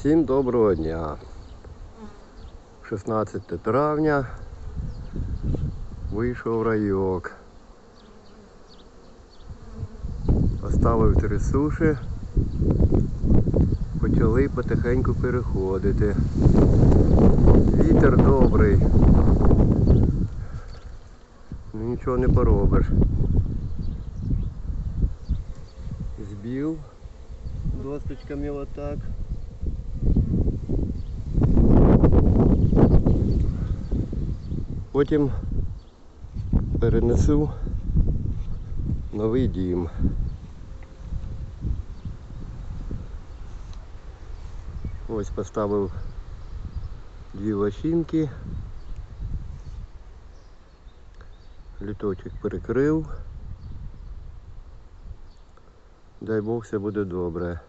Всім доброго дня. 16 травня вийшов райок. Поставив три суші. Почали потихеньку переходити. Вітер добрий. Ну, Нічого не поробиш. Збив досточками отак. Потім перенесу новий дім. Ось поставив дві лощинки. Літочок перекрив. Дай Бог все буде добре.